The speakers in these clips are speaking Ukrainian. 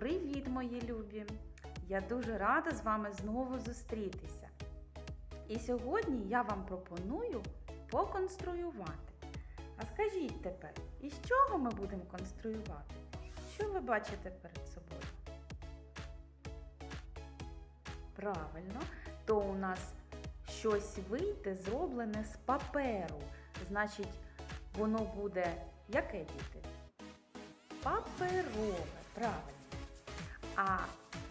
Привіт, мої любі! Я дуже рада з вами знову зустрітися. І сьогодні я вам пропоную поконструювати. А скажіть тепер, із чого ми будемо конструювати? Що ви бачите перед собою? Правильно, то у нас щось вийде зроблене з паперу. Значить, воно буде яке діти? Паперове, правильно. А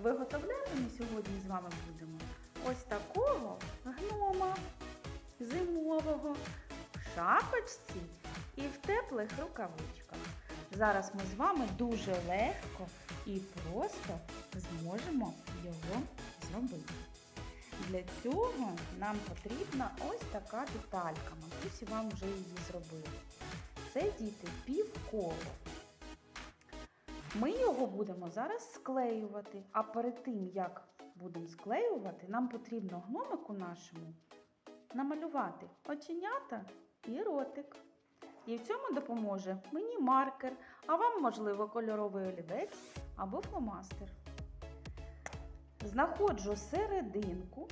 виготовляти ми сьогодні з вами будемо ось такого гнома зимового в шапочці і в теплих рукавичках. Зараз ми з вами дуже легко і просто зможемо його зробити. Для цього нам потрібна ось така деталька. Матусі вам вже її зробили. Це діти півколо. Ми його будемо зараз склеювати, а перед тим, як будемо склеювати, нам потрібно гномику нашому намалювати оченята і ротик. І в цьому допоможе мені маркер, а вам, можливо, кольоровий олівець або фломастер. Знаходжу серединку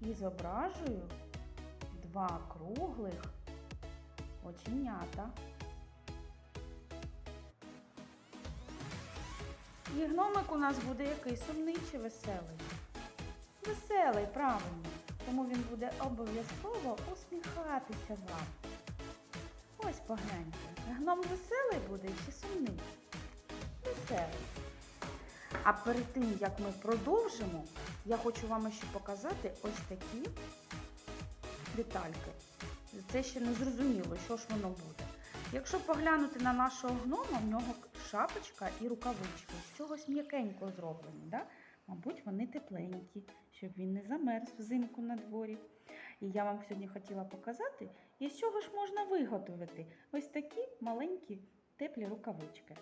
і зображую два круглих оченята. І гномик у нас буде який сумний чи веселий? Веселий, правильно. Тому він буде обов'язково усміхатися вам. Ось погляньте. Гном веселий буде чи сумний? Веселий. А перед тим, як ми продовжимо, я хочу вам ще показати ось такі детальки. Це ще не зрозуміло, що ж воно буде. Якщо поглянути на нашого гнома, в нього шапочка і рукавички з чогось м'якенько зроблені. Да? Мабуть, вони тепленькі, щоб він не замерз взимку на дворі. І я вам сьогодні хотіла показати, із чого ж можна виготовити ось такі маленькі теплі рукавички.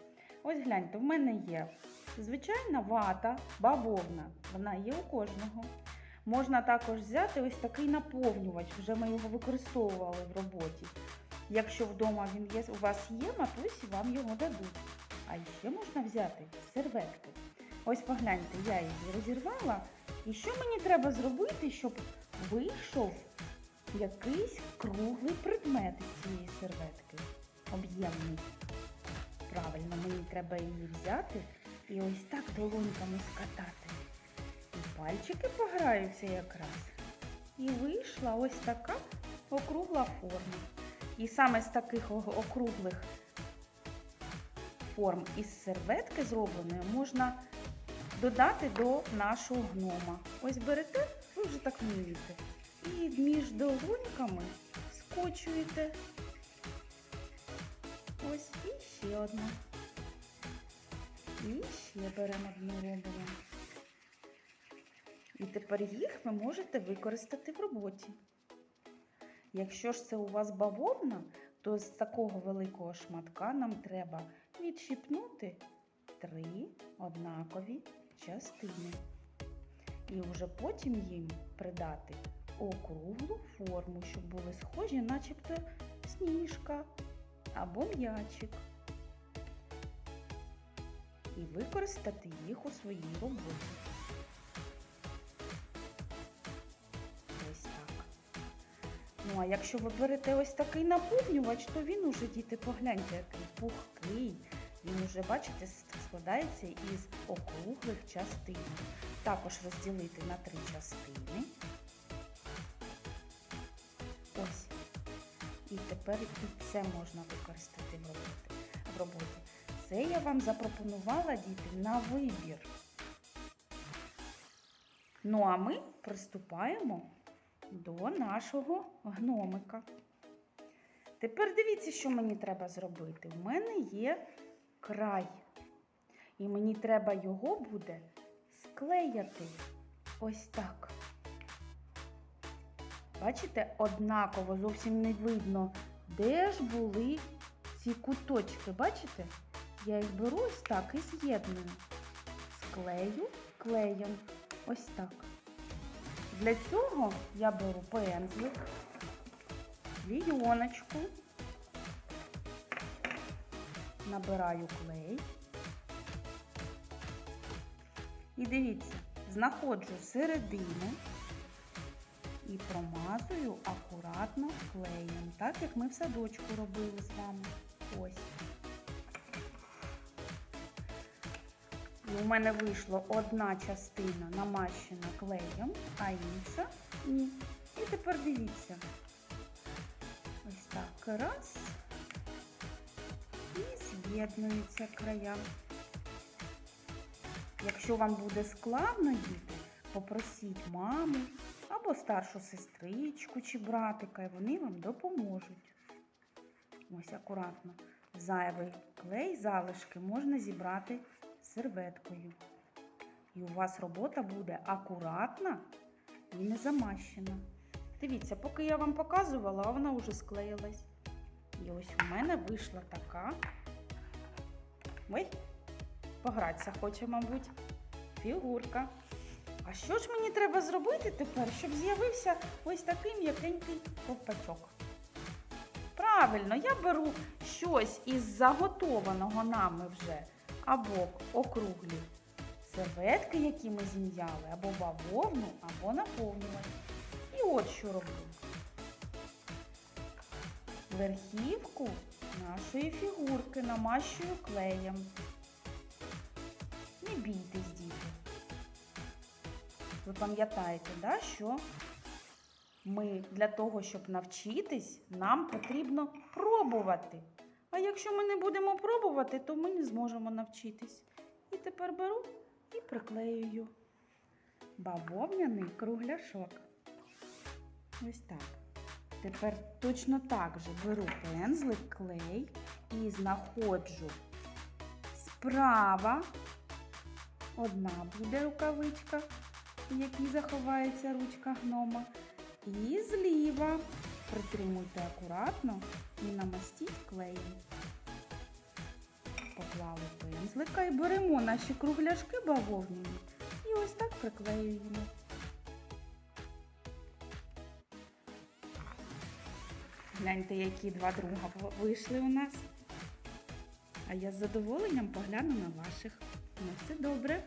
Ось гляньте, в мене є звичайна вата, бавовна, вона є у кожного. Можна також взяти ось такий наповнювач, вже ми його використовували в роботі. Якщо вдома він є, у вас є, матусі вам його дадуть. А ще можна взяти серветки. Ось погляньте, я її розірвала. І що мені треба зробити, щоб вийшов якийсь круглий предмет цієї серветки? Об'ємний. Правильно, мені треба її взяти і ось так долоньками скатати. І пальчики пограються якраз. І вийшла ось така округла форма. І саме з таких округлих форм із серветки зробленої можна додати до нашого гнома. Ось берете, ви вже так вмієте. І між долоньками скочуєте. Ось і ще одну. І ще беремо одну робимо. І тепер їх ви можете використати в роботі. Якщо ж це у вас бавовна, то з такого великого шматка нам треба відщипнути три однакові частини. І вже потім їм придати округлу форму, щоб були схожі, начебто сніжка або м'ячик. І використати їх у своїй роботі. Ось так. Ну, а якщо ви берете ось такий наповнювач, то він уже, діти, погляньте, який пухкий. Він уже, бачите, складається із округлих частин. Також розділити на три частини. Ось. І тепер і це можна використати в роботі. Це я вам запропонувала, діти, на вибір. Ну, а ми приступаємо до нашого гномика. Тепер дивіться, що мені треба зробити. У мене є край. І мені треба його буде склеяти ось так. Бачите, однаково зовсім не видно, де ж були ці куточки. Бачите? Я їх беру ось так і з'єдную. Склею клеєм. Ось так. Для цього я беру пензлик, лійоночку, набираю клей І дивіться, знаходжу середину і промазую акуратно клеєм, так як ми в садочку робили з вами. Ось. І у мене вийшло одна частина намащена клеєм, а інша ні. І тепер дивіться. Ось так раз. З'єднуються края. Якщо вам буде складно діти, попросіть маму або старшу сестричку чи братика, і вони вам допоможуть. Ось акуратно. Зайвий клей, залишки можна зібрати серветкою. І у вас робота буде акуратна і не замащена. Дивіться, поки я вам показувала, вона вже склеїлась. І ось у мене вийшла така. Ой, погратися хоче, мабуть, фігурка. А що ж мені треба зробити тепер, щоб з'явився ось такий м'якенький ковпачок? Правильно, я беру щось із заготованого нами вже, або округлі серветки, які ми зім'яли, або бавовну, або наповнювач. І от що роблю. Верхівку нашої фігурки намащую клеєм. Не бійтесь, діти. Ви пам'ятаєте, да, що ми для того, щоб навчитись, нам потрібно пробувати. А якщо ми не будемо пробувати, то ми не зможемо навчитись. І тепер беру і приклеюю бавовняний кругляшок. Ось так. Тепер точно так же беру пензлик, клей і знаходжу справа. Одна буде рукавичка, в якій заховається ручка гнома. І зліва притримуйте акуратно і намастіть клеєм. Поклали пензлика і беремо наші кругляшки бавовняні і ось так приклеюємо. Гляньте, які два друга вийшли у нас. А я з задоволенням погляну на ваших. На все добре.